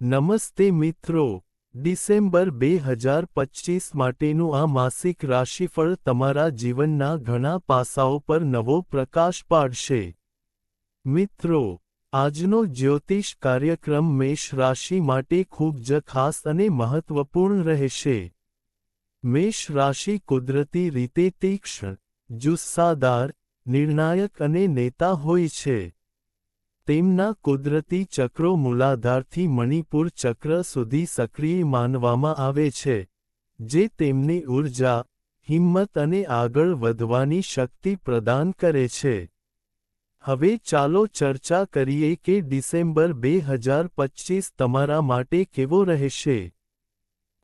નમસ્તે મિત્રો. ડિસેમ્બર બે હજાર પચીસ માટેનું આ માસિક રાશિફળ તમારા જીવનના ઘણા પાસાઓ પર નવો પ્રકાશ પાડશે. મિત્રો, આજનો જ્યોતિષ કાર્યક્રમ મેષ રાશિ માટે ખૂબ જ ખાસ અને મહત્વપૂર્ણ રહેશે. મેષ રાશિ કુદરતી રીતે તીક્ષ્ણ, જુસ્સાદાર, નિર્ણાયક અને નેતા હોય છે. તેમના કુદરતી ચક્રો મૂલાધારથી મણિપુર ચક્ર સુધી સક્રિય માનવામાં આવે છે, જે તેમની ઊર્જા હિંમત અને આગળ વધવાની શક્તિ પ્રદાન કરે છે. હવે ચાલો ચર્ચા કરીએ કે ડિસેમ્બર બે હજાર પચીસ તમારા માટે કેવો રહેશે.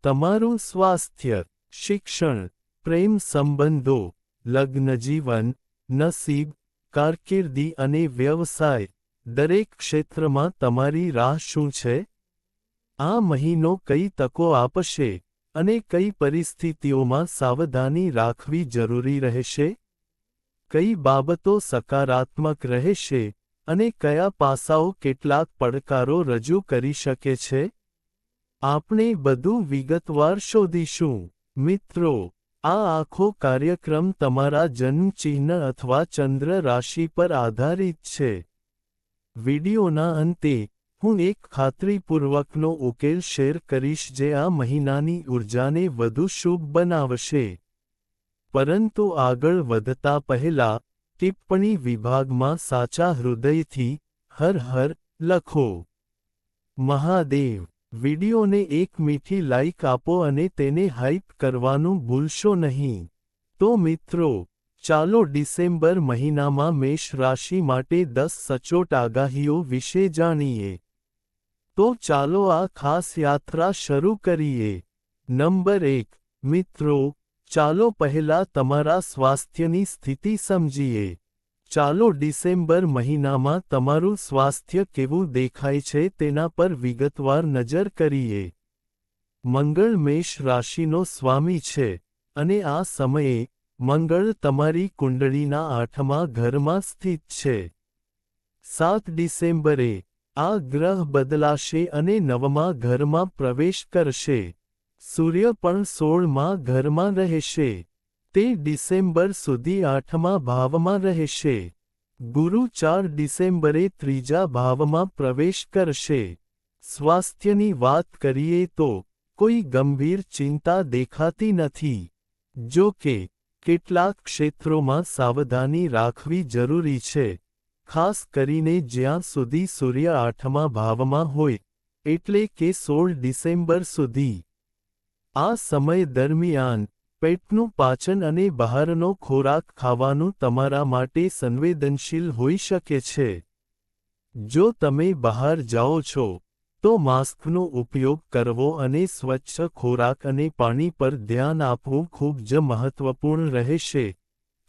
તમારું સ્વાસ્થ્ય, શિક્ષણ, પ્રેમ સંબંધો, લગ્નજીવન, નસીબ, કારકિર્દી અને વ્યવસાય દરેક ક્ષેત્રમાં તમારી રાહ શું છે? આ મહિનો કઈ તકો આપશે અને કઈ પરિસ્થિતિઓમાં સાવધાની રાખવી જરૂરી રહેશે? કઈ બાબતો સકારાત્મક રહેશે અને કયા પાસાઓ કેટલાક પડકારો રજૂ કરી શકે છે? આપણે બધું વિગતવાર શોધીશું. મિત્રો, આ આખો કાર્યક્રમ તમારા જન્મચિહ્ન અથવા ચંદ્ર રાશિ પર આધારિત છે. વિડિયોના અંતે, હું એક ખાતરીપૂર્વકનો ઉકેલ શેર કરીશ જે આ મહિનાની ઊર્જાને વધુ શુભ બનાવશે. પરંતુ આગળ વધતા પહેલા, ટિપ્પણી વિભાગમાં સાચા હૃદયથી, હર હર, લખો. મહાદેવ, વિડિયોને એક મીઠી લાઇક આપો અને તેને હાઇપ કરવાનું ભૂલશો નહીં. તો મિત્રો ચાલો ડિસેમ્બર મહિનામાં મેષ રાશિ માટે દસ સચોટ આગાહીઓ વિશે જાણીએ. તો ચાલો આ ખાસ યાત્રા શરૂ કરીએ. નંબર એક, મિત્રો, ચાલો પહેલા તમારા સ્વાસ્થ્યની સ્થિતિ સમજીએ. ચાલો ડિસેમ્બર મહિનામાં તમારું સ્વાસ્થ્ય કેવું દેખાય છે તેના પર વિગતવાર નજર કરીએ. મંગળ મેષ રાશિનો સ્વામી છે અને આ સમયે મંગળ તમારી કુંડળીના આઠમા ઘરમાં સ્થિત છે. સાત ડિસેમ્બરે આ ગ્રહ બદલાશે અને નવમા ઘરમાં પ્રવેશ કરશે. સૂર્ય પણ સોળમા ઘરમાં રહેશે. તે ડિસેમ્બર સુધી આઠમા ભાવમાં રહેશે. ગુરુ ચાર ડિસેમ્બરે ત્રીજા ભાવમાં પ્રવેશ કરશે. સ્વાસ્થ્યની વાત કરીએ તો કોઈ ગંભીર ચિંતા દેખાતી નથી. જો કે કેટલાક ક્ષેત્રોમાં સાવધાની રાખવી જરૂરી છે, ખાસ કરીને જ્યાં સુધી સૂર્ય આઠમા ભાવમાં હોય, એટલે કે સોળ ડિસેમ્બર સુધી. આ સમય દરમિયાન, પેટનું પાચન અને બહારનો ખોરાક ખાવાનું તમારા માટે સંવેદનશીલ હોઈ શકે છે. જો તમે બહાર જાઓ છો તો માસ્કનો ઉપયોગ કરવો અને સ્વચ્છ ખોરાક અને પાણી પર ધ્યાન આપવું ખૂબ જ મહત્વપૂર્ણ રહેશે.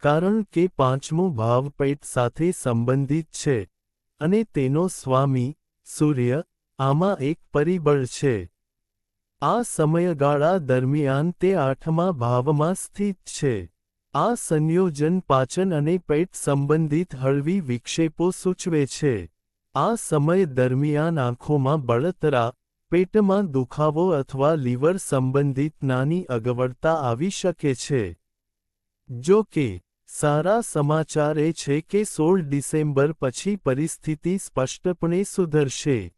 કારણ કે પાંચમું ભાવ પેટ સાથે સંબંધિત છે અને તેનો સ્વામી, સૂર્ય, આમાં એક પરિબળ છે. આ સમયગાળા દરમિયાન તે આઠમા ભાવમાં સ્થિત છે. આ સંયોજન પાચન અને પેટ સંબંધિત હળવી વિક્ષેપો સૂચવે છે. આ સમય દરમિયાન આંખોમાં બળતરા, પેટમાં દુખાવો અથવા લીવર સંબંધિત નાની અગવડતા આવી શકે છે. જો કે, સારા સમાચાર એ છે કે સોળ ડિસેમ્બર પછી પરિસ્થિતિ સ્પષ્ટપણે સુધરશે.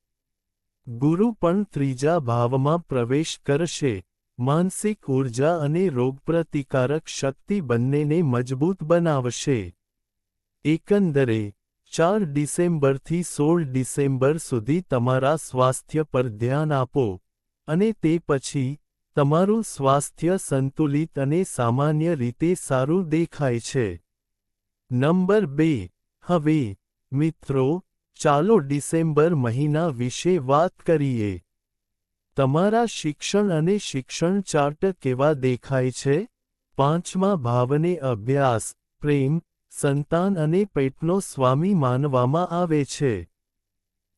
ગુરુ પણ ત્રીજા ભાવમાં પ્રવેશ કરશે. માનસિક ઊર્જા અને રોગપ્રતિકારક શક્તિ બંનેને મજબૂત બનાવશે. એકંદરે ચાર ડિસેમ્બરથી સોળ ડિસેમ્બર સુધી તમારા સ્વાસ્થ્ય પર ધ્યાન આપો અને તે પછી તમારું સ્વાસ્થ્ય સંતુલિત અને સામાન્ય રીતે સારું દેખાય છે. નંબર બે, હવે મિત્રો, ચાલો ડિસેમ્બર મહિના વિશે વાત કરીએ. તમારા શિક્ષણ અને શિક્ષણ ચાર્ટ કેવા દેખાય છે? પાંચમા ભાવને અભ્યાસ, પ્રેમ સંતાન અને પેટનો સ્વામી માનવામાં આવે છે.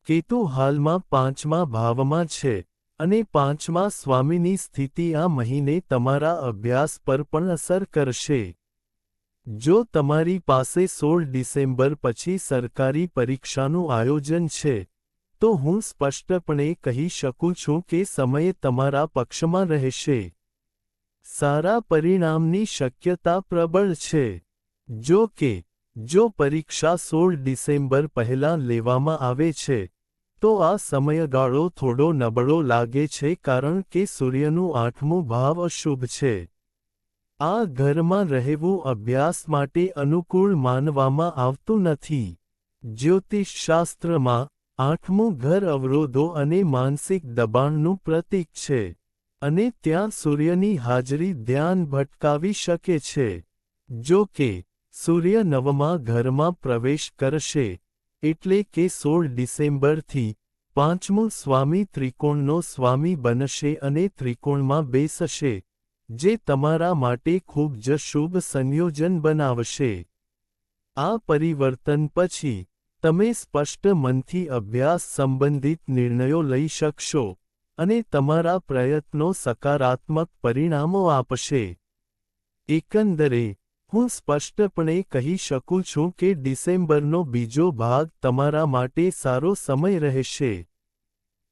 કેતુ હાલમાં પાંચમા ભાવમાં છે અને પાંચમા સ્વામીની સ્થિતિ આ મહિને તમારા અભ્યાસ પર પણ અસર કરશે. જો તમારી પાસે સોળ ડિસેમ્બર પછી સરકારી પરીક્ષાનું આયોજન છે, તો હું સ્પષ્ટપણે કહી શકું છું કે સમય તમારા પક્ષમાં રહેશે. સારા પરિણામની શક્યતા પ્રબળ છે. જો કે, જો પરીક્ષા સોળ ડિસેમ્બર પહેલાં લેવામાં આવે છે, તો આ સમયગાળો થોડો નબળો લાગે છે કારણ કે સૂર્યનું આઠમું ભાવ અશુભ છે. આ ઘરમાં રહેવું અભ્યાસ માટે અનુકૂળ માનવામાં આવતું નથી. જ્યોતિષશાસ્ત્રમાં આઠમું ઘર અવરોધો અને માનસિક દબાણનું પ્રતીક છે, અને ત્યાં સૂર્યની હાજરી ધ્યાન ભટકાવી શકે છે. જો કે સૂર્ય નવમા ઘરમાં પ્રવેશ કરશે એટલે કે સોળ ડિસેમ્બરથી પાંચમો સ્વામી ત્રિકોણનો સ્વામી બનશે અને ત્રિકોણમાં બેસશે, જે તમારા માટે ખૂબ જ શુભ સંયોજન બનાવશે. આ પરિવર્તન પછી તમે સ્પષ્ટ મનથી અભ્યાસ સંબંધિત નિર્ણયો લઈ શકશો અને તમારા પ્રયત્નો સકારાત્મક પરિણામો આપશે. એકંદરે હું સ્પષ્ટપણે કહી શકું છું કે ડિસેમ્બરનો બીજો ભાગ તમારા માટે સારો સમય રહેશે.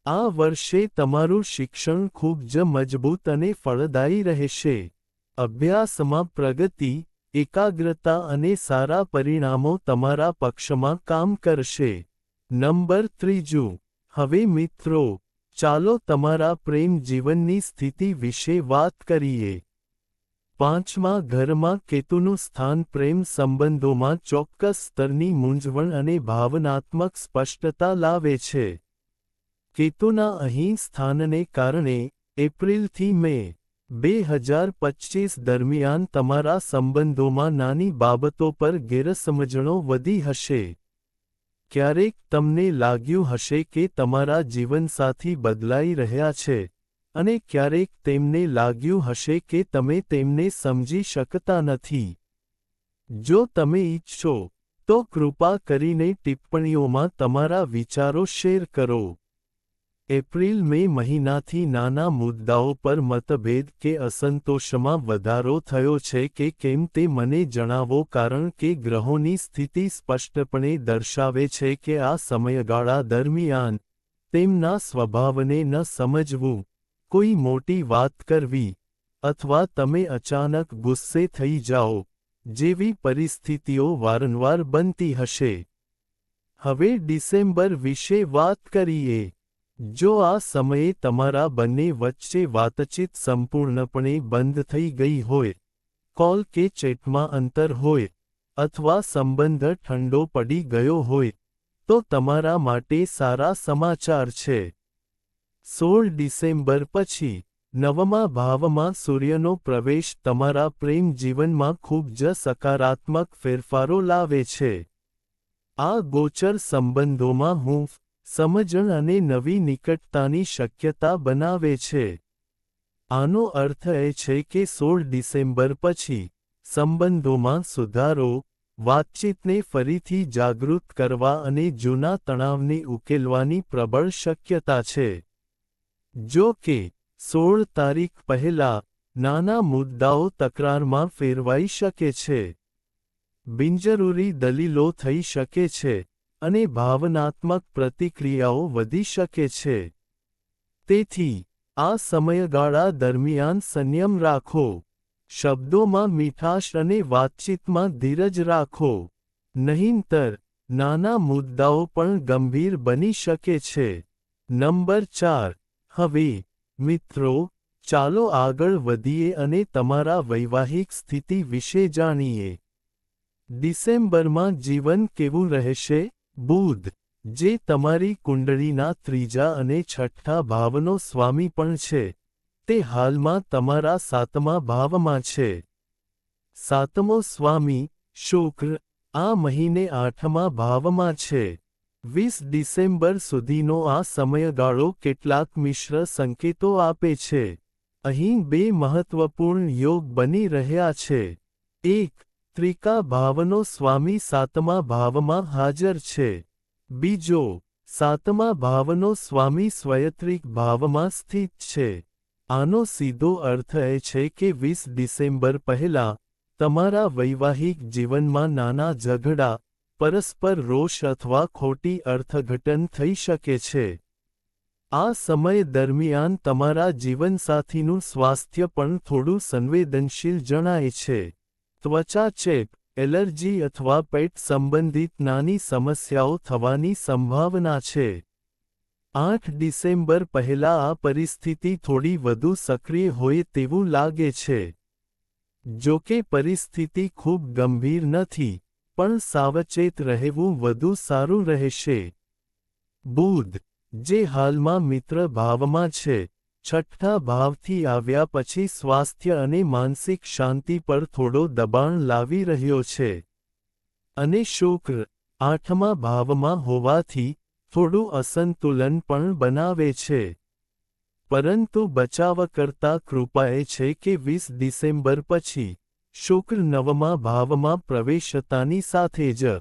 આ વર્ષે તમારું શિક્ષણ ખૂબ જ મજબૂત અને ફળદાયી રહેશે. અભ્યાસમાં પ્રગતિ, એકાગ્રતા અને સારા પરિણામો તમારા પક્ષમાં કામ કરશે. નંબર ત્રીજું, હવે મિત્રો, ચાલો તમારા પ્રેમ જીવનની સ્થિતિ વિશે વાત કરીએ. પાંચમા ઘરમાં કેતુનું સ્થાન પ્રેમ સંબંધોમાં ચોક્કસ સ્તરની મૂંઝવણ અને ભાવનાત્મક સ્પષ્ટતા લાવે છે. કેતુના અહીં સ્થાનને કારણે એપ્રિલથી મે બે હજાર પચીસ દરમિયાન તમારા સંબંધોમાં નાની બાબતો પર ગેરસમજણો વધી હશે. ક્યારેક તમને લાગ્યું હશે કે તમારા જીવનસાથી બદલાઈ રહ્યા છે. અને ક્યારેક તેમને લાગ્યું હશે કે તમે તેમને સમજી શકતા નથી. જો તમે ઈચ્છો, તો કૃપા કરીને ટિપ્પણીઓમાં તમારા વિચારો શેર કરો. એપ્રિલ મે મહિનાથી નાના મુદ્દાઓ પર મતભેદ કે અસંતોષમાં વધારો થયો છે કે કેમ તે મને જણાવો કારણ કે ગ્રહોની સ્થિતિ સ્પષ્ટપણે દર્શાવે છે કે આ સમયગાળા દરમિયાન તેમના સ્વભાવને ન સમજવું. કોઈ મોટી વાત કરવી અથવા તમે અચાનક ગુસ્સે થઈ જાઓ, જેવી પરિસ્થિતિઓ વારંવાર બનતી હશે. હવે ડિસેમ્બર વિશે વાત કરીએ. જો આ સમયે તમારા બંને વચ્ચે વાતચીત સંપૂર્ણપણે બંધ થઈ ગઈ હોય, કોલ કે ચેટમાં અંતર હોય અથવા સંબંધ ઠંડો પડી ગયો હોય, તો તમારા માટે સારા સમાચાર છે. સોળ ડિસેમ્બર પછી નવમા ભાવમાં સૂર્યનો પ્રવેશ તમારા પ્રેમ જીવનમાં ખૂબ જ સકારાત્મક ફેરફારો લાવે છે. આ ગોચર સંબંધોમાં હૂંફ સમજણ અને નવી નિકટતાની શક્યતા બનાવે છે. આનો અર્થ એ છે કે સોળ ડિસેમ્બર પછી સંબંધોમાં સુધારો, વાતચીતને ફરીથી જાગૃત કરવા અને જૂના તણાવને ઉકેલવાની પ્રબળ શક્યતા છે. જો કે, સોળ તારીખ પહેલા નાના મુદ્દાઓ તકરારમાં ફેરવાઈ શકે છે. બિનજરૂરી દલીલો થઈ શકે છે અને ભાવનાત્મક પ્રતિક્રિયાઓ વધી શકે છે. તેથી, આ સમયગાળા દરમિયાન સંયમ રાખો. શબ્દોમાં મીઠાશ અને વાતચીતમાં ધીરજ રાખો. નહીંતર, નાના મુદ્દાઓ પણ ગંભીર બની શકે છે. નંબર ચાર હવે, મિત્રો, ચાલો આગળ વધીએ અને તમારા વૈવાહિક સ્થિતિ વિશે જાણીએ. ડિસેમ્બરમાં જીવન કેવું રહેશે? બુધ, જે તમારી કુંડળીના ત્રીજા અને છઠ્ઠા ભાવનો સ્વામી પણ છે, તે હાલમાં તમારા સાતમા ભાવમાં છે. સાતમો સ્વામી, શુક્ર, આ મહિને આઠમા ભાવમાં છે. વીસ ડિસેમ્બર સુધીનો આ સમયગાળો કેટલાક મિશ્ર સંકેતો આપે છે. અહીં બે મહત્વપૂર્ણ યોગ બની રહ્યા છે. એક ત્રિકા ભાવનો સ્વામી સાતમા ભાવમાં હાજર છે. બીજો, સાતમા ભાવનો સ્વામી સ્વયત્રિક ભાવમાં સ્થિત છે. આનો સીધો અર્થ એ છે કે વીસ ડિસેમ્બર પહેલાં તમારા વૈવાહિક જીવનમાં નાના ઝઘડા પરસ્પર રોષ અથવા ખોટી અર્થઘટન થઈ શકે છે. આ સમય દરમિયાન તમારા જીવનસાથીનું સ્વાસ્થ્ય પણ થોડું સંવેદનશીલ જણાય છે. ત્વચા ચેપ, એલર્જી અથવા પેટ સંબંધિત નાની સમસ્યાઓ થવાની સંભાવના છે. આઠ ડિસેમ્બર પહેલા આ પરિસ્થિતિ થોડી વધુ સક્રિય હોય તેવું લાગે છે. જો કે પરિસ્થિતિ ખૂબ ગંભીર નથી. પણ સાવચેત રહેવું વધુ સારું રહેશે. બુધ, જે હાલમાં મિત્ર ભાવમાં છે, છઠ્ઠા ભાવથી આવ્યા પછી સ્વાસ્થ્ય અને માનસિક શાંતિ પર થોડો દબાણ લાવી રહ્યો છે. અને શુક્ર, આઠમા ભાવમાં હોવાથી થોડું અસંતુલન પણ બનાવે છે. પરંતુ બચાવકર્તા કૃપાએ છે કે વીસ ડિસેમ્બર પછી શુક્ર નવમા ભાવમાં પ્રવેશતાની સાથે જ.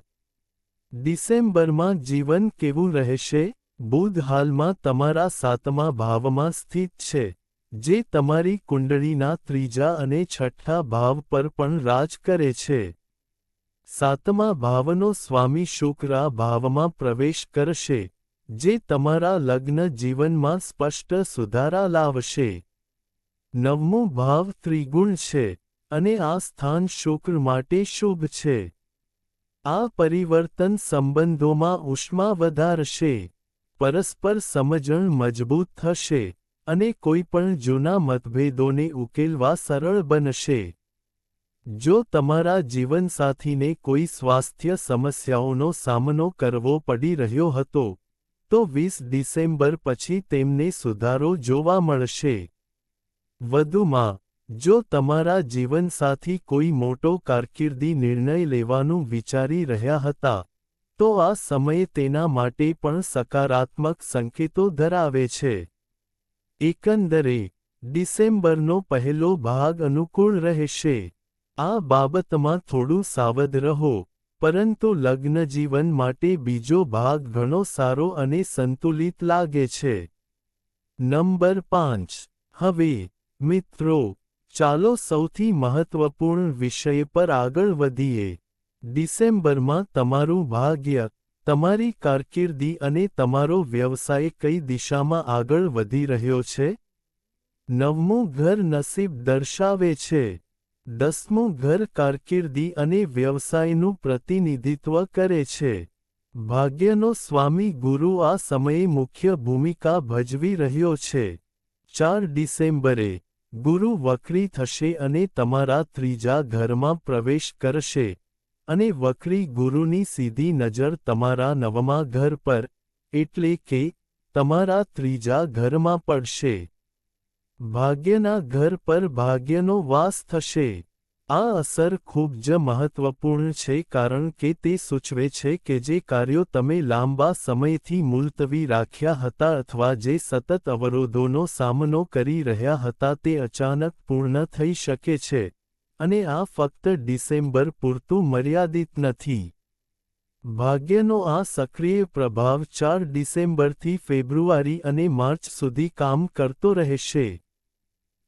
ડિસેમ્બરમાં જીવન કેવું રહેશે? બુધ હાલમાં તમારા સાતમા ભાવમાં સ્થિત છે, જે તમારી કુંડળીના ત્રીજા અને છઠ્ઠા ભાવ પર પણ રાજ કરે છે. સાતમા ભાવનો સ્વામી શુક્રા ભાવમાં પ્રવેશ કરશે, જે તમારા લગ્ન જીવનમાં સ્પષ્ટ સુધારા લાવશે. નવમો ભાવ ત્રિગુણ છે અને આ સ્થાન શુક્ર માટે શુભ છે. આ પરિવર્તન સંબંધોમાં ઉષ્મા વધારશે, પરસ્પર સમજણ મજબૂત થશે અને કોઈપણ જૂના મતભેદોને ઉકેલવા સરળ બનશે. જો તમારા જીવનસાથીને કોઈ સ્વાસ્થ્ય સમસ્યાઓનો સામનો કરવો પડી રહ્યો હતો, તો વીસ ડિસેમ્બર પછી તેમને સુધારો જોવા મળશે. વધુમાં જો તમારા જીવનસાથી કોઈ મોટો કારકિર્દી નિર્ણય લેવાનું વિચારી રહ્યા હતા, તો આ સમયે તેના માટે પણ સકારાત્મક સંકેતો ધરાવે છે. એકંદરે, ડિસેમ્બરનો પહેલો ભાગ અનુકૂળ રહેશે. આ બાબતમાં થોડું સાવધ રહો, પરંતુ લગ્નજીવન માટે બીજો ભાગ ઘણો સારો અને સંતુલિત લાગે છે. નંબર પાંચ. હવે, મિત્રો ચાલો સૌથી મહત્વપૂર્ણ વિષય પર આગળ વધીએ. ડિસેમ્બરમાં તમારું ભાગ્ય, તમારી કારકિર્દી અને તમારો વ્યવસાય કઈ દિશામાં આગળ વધી રહ્યો છે? નવમું ઘર નસીબ દર્શાવે છે. દસમું ઘર કારકિર્દી અને વ્યવસાયનું પ્રતિનિધિત્વ કરે છે. ભાગ્યનો સ્વામી ગુરુ આ સમયે મુખ્ય ભૂમિકા ભજવી રહ્યો છે. ચાર ડિસેમ્બરે ગુરુ વક્રી થશે અને તમારા ત્રીજા ઘરમાં પ્રવેશ કરશે. અને વક્રી ગુરુની સીધી નજર તમારા નવમા ઘર પર, એટલે કે તમારા ત્રીજા ઘરમાં પડશે. ભાગ્યના ઘર પર ભાગ્યનો વાસ થશે. આ અસર ખૂબ જ મહત્વપૂર્ણ છે કારણ કે તે સૂચવે છે કે જે કાર્યો તમે લાંબા સમયથી મુલતવી રાખ્યા હતા અથવા જે સતત અવરોધોનો સામનો કરી રહ્યા હતા તે અચાનક પૂર્ણ થઈ શકે છે અને આ ફક્ત ડિસેમ્બર પૂરતું મર્યાદિત નથી. ભાગ્યનો આ સક્રિય પ્રભાવ ચાર ડિસેમ્બરથી ફેબ્રુઆરી અને માર્ચ સુધી કામ કરતો રહેશે.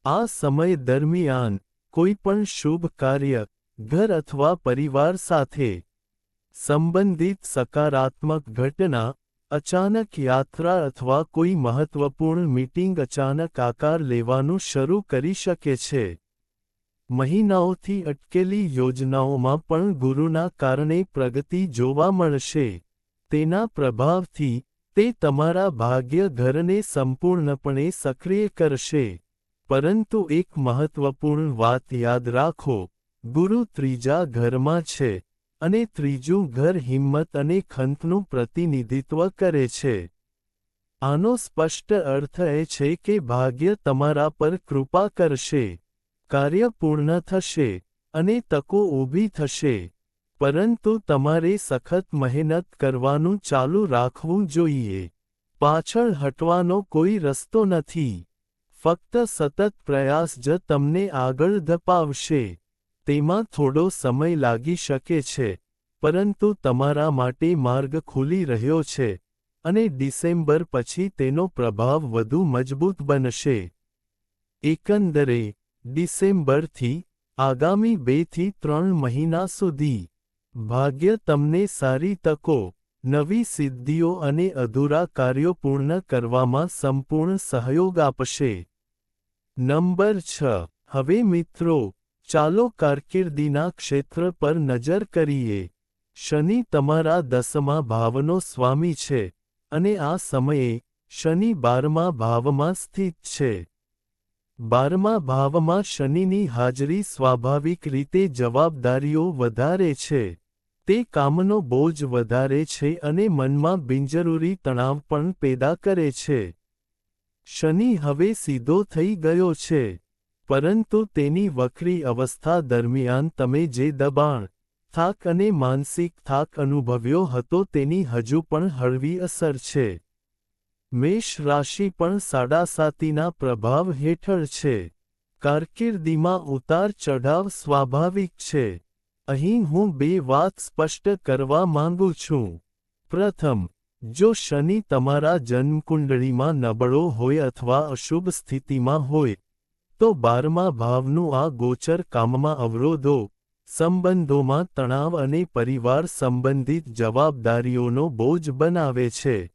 આ સમય દરમિયાન કોઈપણ શુભ કાર્ય, ઘર અથવા પરિવાર સાથે સંબંધિત સકારાત્મક ઘટના, અચાનક યાત્રા અથવા કોઈ મહત્વપૂર્ણ મીટિંગ અચાનક આકાર લેવાનું શરૂ કરી શકે છે. મહિનાઓથી અટકેલી યોજનાઓમાં પણ ગુરુના કારણે પ્રગતિ જોવા મળશે. તેના પ્રભાવથી તે તમારા ભાગ્ય ઘરને સંપૂર્ણપણે સક્રિય કરશે. પરંતુ એક મહત્વપૂર્ણ વાત યાદ રાખો, ગુરુ ત્રીજા ઘરમાં છે અને ત્રીજું ઘર હિંમત અને ખંતનું પ્રતિનિધિત્વ કરે છે. આનો સ્પષ્ટ અર્થ એ છે કે ભાગ્ય તમારા પર કૃપા કરશે, કાર્ય પૂર્ણ થશે અને તકો ઊભી થશે, પરંતુ તમારે સખત મહેનત કરવાનું ચાલુ રાખવું જોઈએ. પાછળ હટવાનો કોઈ રસ્તો નથી. ફક્ત સતત પ્રયાસ જ તમને આગળ ધપાવશે. તેમાં થોડો સમય લાગી શકે છે, પરંતુ તમારા માટે માર્ગ ખુલી રહ્યો છે અને ડિસેમ્બર પછી તેનો પ્રભાવ વધુ મજબૂત બનશે. એકંદરે, ડિસેમ્બરથી આગામી બેથી ત્રણ મહિના સુધી, ભાગ્ય તમને સારી તકો, નવી સિદ્ધિઓ અને અધૂરા કાર્યો પૂર્ણ કરવામાં સંપૂર્ણ સહયોગ આપશે. નંબર છ. હવે મિત્રો, ચાલો કારકિર્દીના ક્ષેત્ર પર નજર કરીએ. શનિ તમારા દસમા ભાવનો સ્વામી છે અને આ સમયે શનિ બારમા ભાવમાં સ્થિત છે. બારમા ભાવમાં શનિની હાજરી સ્વાભાવિક રીતે જવાબદારીઓ વધારે છે. તે કામનો બોજ વધારે છે અને મનમાં બિનજરૂરી તણાવ પણ પેદા કરે છે. શનિ હવે સીધો થઈ ગયો છે, પરંતુ તેની વક્રી અવસ્થા દરમિયાન તમે જે દબાણ, થાક અને માનસિક થાક અનુભવ્યો હતો તેની હજુ પણ હળવી અસર છે. મેષ રાશિ પણ સાડાસાતીના પ્રભાવ હેઠળ છે. કારકિર્દીમાં ઉતાર ચઢાવ સ્વાભાવિક છે. અહીં હું બે વાત સ્પષ્ટ કરવા માંગુ છું. પ્રથમ જો શનિ તમારા જન્મકુંડળીમાં નબળો હોય અથવા અશુભ સ્થિતિમાં હોય, તો બારમા ભાવનું આ ગોચર કામમાં અવરોધો, સંબંધોમાં તણાવ અને પરિવાર સંબંધિત જવાબદારીઓનો બોજ બનાવે છે.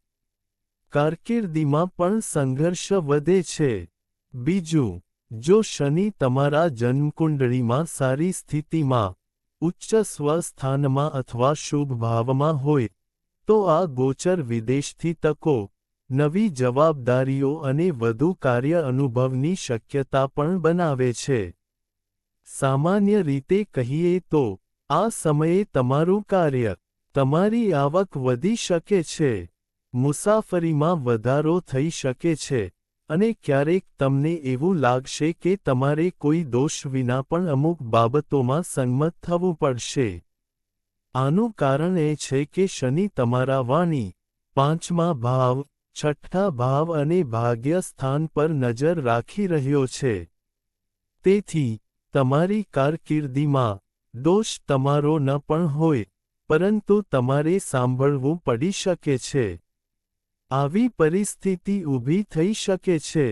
કારકિર્દીમાં પણ સંઘર્ષ વધે છે. બીજું, જો શનિ તમારા જન્મકુંડળીમાં સારી સ્થિતિમાં, ઉચ્ચ સ્વસ્થાનમાં અથવા શુભ ભાવમાં હોય તો આ ગોચર વિદેશથી તકો, નવી જવાબદારીઓ અને વધુ કાર્ય અનુભવની શક્યતા પણ બનાવે છે. સામાન્ય રીતે કહીએ તો, આ સમયે તમારું કાર્ય, તમારી આવક વધી શકે છે, મુસાફરીમાં વધારો થઈ શકે છે, અને ક્યારેક તમને એવું લાગશે કે તમારે કોઈ દોષ વિના પણ અમુક બાબતોમાં સંમત થવું પડશે. આનું કારણ એ છે કે શનિ તમારા વાણી, પાંચમા ભાવ, છઠ્ઠા ભાવ અને ભાગ્ય સ્થાન પર નજર રાખી રહ્યો છે. તેથી, તમારી કારકિર્દીમાં, દોષ તમારો ન પણ હોય, પરંતુ તમારે સાંભળવું પડી શકે છે. આવી પરિસ્થિતિ ઊભી થઈ શકે છે.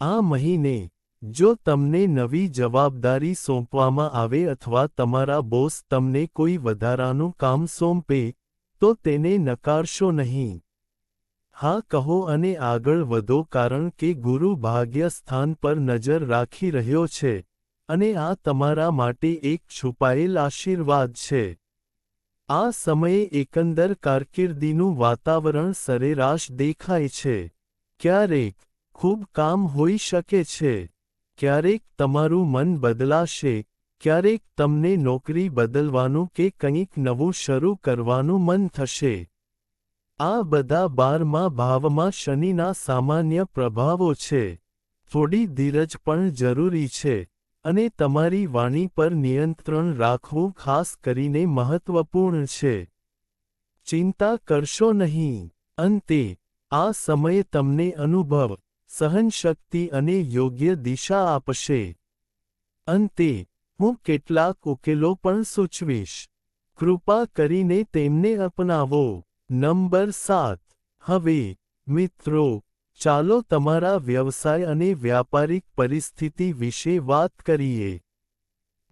આ મહિને જો તમને નવી જવાબદારી સોંપવામાં આવે અથવા તમારા બોસ તમને કોઈ વધારાનું કામ સોંપે, તો તેને નકારશો નહીં. હા, કહો અને આગળ વધો કારણ કે ગુરુ ભાગ્ય સ્થાન પર નજર રાખી રહ્યો છે અને આ તમારા માટે એક છુપાયેલ આશીર્વાદ છે. આ સમયે એકંદર કારકિર્દીનું વાતાવરણ સરેરાશ દેખાય છે. ક્યારેક ખૂબ કામ હોઈ શકે છે. ક્યારેક તમારું મન બદલાશે, ક્યારેક તમને નોકરી બદલવાનું કે કંઈક નવું શરૂ કરવાનું મન થશે. આ બધા બારમાં ભાવમાં શનિના સામાન્ય પ્રભાવો છે. થોડી ધીરજ પણ જરૂરી છે અને તમારી વાણી પર નિયંત્રણ રાખવું ખાસ કરીને મહત્વપૂર્ણ છે. ચિંતા કરશો નહીં. અંતે, આ સમયે તમને અનુભવ સહનશક્તિ અને યોગ્ય દિશા આપશે. અંતે, હું કેટલાક ઉકેલો પણ સૂચવીશ. કૃપા કરીને તેમને અપનાવો. નંબર સાત. હવે, મિત્રો, ચાલો તમારા વ્યવસાય અને વ્યાપારિક પરિસ્થિતિ વિશે વાત કરીએ.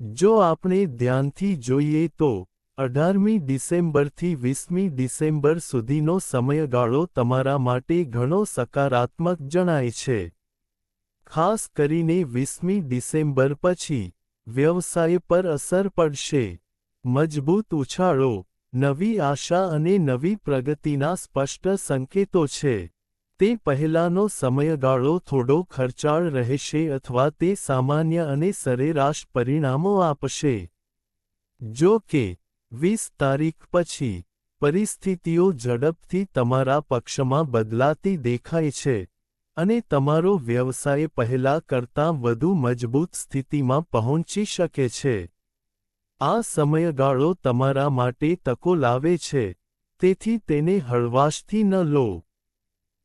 જો આપણે ધ્યાનથી જોઈએ તો અઢારમી ડિસેમ્બરથી વીસમી ડિસેમ્બર સુધીનો સમયગાળો તમારા માટે ઘણો સકારાત્મક જણાય છે. ખાસ કરીને વીસમી ડિસેમ્બર પછી, વ્યવસાય પર અસર પડશે. મજબૂત ઉછાળો, નવી આશા અને નવી પ્રગતિના સ્પષ્ટ સંકેતો છે. તે પહેલાંનો સમયગાળો થોડો ખર્ચાળ રહેશે અથવા તે સામાન્ય અને સરેરાશ પરિણામો આપશે. જો કે વીસ તારીખ પછી પરિસ્થિતિઓ ઝડપથી તમારા પક્ષમાં બદલાતી દેખાય છે અને તમારો વ્યવસાય પહેલા કરતાં વધુ મજબૂત સ્થિતિમાં પહોંચી શકે છે. આ સમયગાળો તમારા માટે તકો લાવે છે, તેથી તેને હળવાશથી ન લો.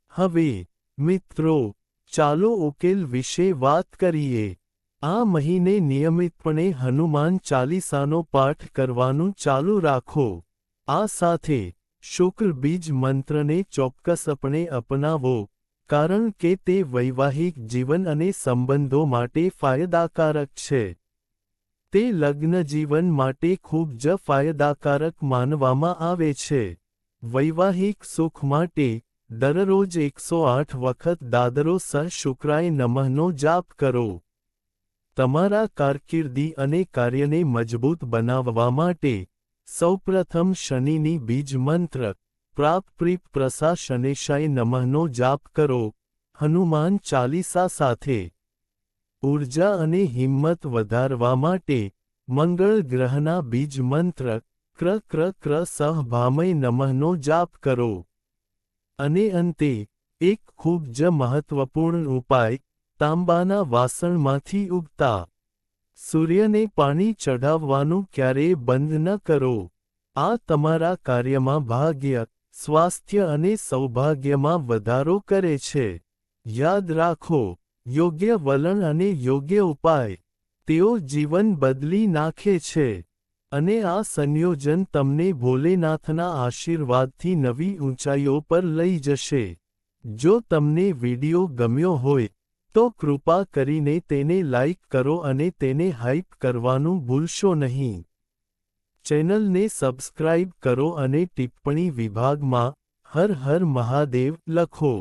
હવે મિત્રો, ચાલો ઉકેલ વિશે વાત કરીએ. આ મહિને નિયમિતપણે હનુમાન ચાલીસાનો પાઠ કરવાનું ચાલુ રાખો. આ સાથે શુક્ર બીજ મંત્રને ચોક્કસપણે અપનાવો, કારણ કે તે વૈવાહિક જીવન અને સંબંધો માટે ફાયદાકારક છે. તે લગ્ન જીવન માટે ખૂબ જ ફાયદાકારક માનવામાં આવે છે. વૈવાહિક સુખ માટે દરરોજ એકસો આઠ વખત દાદરો સહ શુક્રાય નમઃનો જાપ કરો. તમારા કારકિર્દી અને કાર્યને મજબૂત બનાવવા માટે સૌપ્રથમ શનિની બીજ મંત્ર પ્રાપ પ્રસા શનેશાય નમઃનો જાપ કરો, હનુમાન ચાલીસા સાથે. ઊર્જા અને હિંમત વધારવા માટે મંગળ ગ્રહના બીજ મંત્ર, ક્ર ક્ર ક્ર સહ ભામય નમઃનો જાપ કરો. અને અંતે, એક ખૂબ જ મહત્વપૂર્ણ ઉપાય તાંબાના વાસણમાંથી ઉગતા. સૂર્યને પાણી ચઢાવવાનું ક્યારેય બંધ ન કરો. આ તમારા કાર્યમાં ભાગ્ય, સ્વાસ્થ્ય અને સૌભાગ્યમાં વધારો કરે છે. યાદ રાખો, યોગ્ય વલણ અને યોગ્ય ઉપાય. તેઓ જીવન બદલી નાખે છે. અને આ સંયોજન તમને ભોલેનાથના આશીર્વાદથી નવી ઊંચાઈઓ પર લઈ જશે. જો તમને વિડિયો ગમ્યો હોય તો કૃપા કરીને તેને લાઇક કરો અને તેને હાઇપ કરવાનું ભૂલશો નહીં. ચેનલને સબસ્ક્રાઇબ કરો અને ટિપ્પણી વિભાગમાં હર હર મહાદેવ લખો.